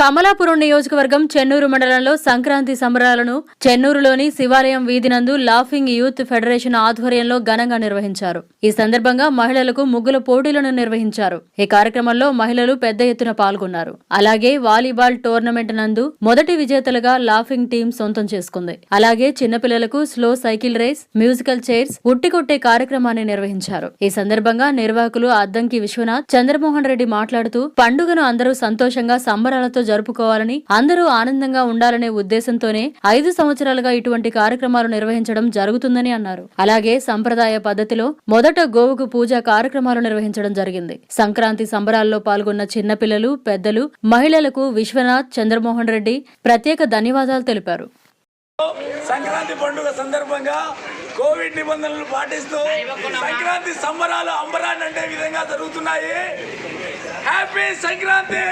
కమలాపురం నియోజకవర్గం చెన్నూరు మండలంలో సంక్రాంతి సంబరాలను చెన్నూరులోని శివాలయం వీధి నందు లాఫింగ్ యూత్ ఫెడరేషన్ ఆధ్వర్యంలో ఘనంగా నిర్వహించారు. ఈ సందర్భంగా మహిళలకు ముగ్గుల పోటీలను నిర్వహించారు. ఈ కార్యక్రమంలో మహిళలు పెద్ద ఎత్తున పాల్గొన్నారు. అలాగే వాలీబాల్ టోర్నమెంట్ నందు మొదటి విజేతలుగా లాఫింగ్ టీం సొంతం చేసుకుంది. అలాగే చిన్నపిల్లలకు slow cycle race musical chairs ఉట్టికొట్టే కార్యక్రమాన్ని నిర్వహించారు. ఈ సందర్భంగా నిర్వాహకులు అద్దంకి విశ్వనాథ్ చంద్రమోహన్ రెడ్డి మాట్లాడుతూ పండుగను అందరూ సంతోషంగా సంబరాలతో జరుపుకోవాలని అందరూ ఆనందంగా ఉండాలనే ఉద్దేశంతోనే ఐదు సంవత్సరాలుగా ఇటువంటి కార్యక్రమాలు నిర్వహించడం జరుగుతుందని అన్నారు. అలాగే సంప్రదాయ పద్ధతిలో మొదట గోవుకు పూజ కార్యక్రమాలు నిర్వహించడం జరిగింది. సంక్రాంతి సంబరాల్లో పాల్గొన్న చిన్నపిల్లలు పెద్దలు మహిళలకు విశ్వనాథ్ చంద్రమోహన్ రెడ్డి ప్రత్యేక ధన్యవాదాలు తెలిపారు. సంక్రాంతి పండుగ సందర్భంగా కోవిడ్ నిబంధనలు పాటిస్తూ సంక్రాంతి సంబరాలు అంబరాన్ని అంటే విధంగా జరుగుతున్నాయి. హ్యాపీ సంక్రాంతి!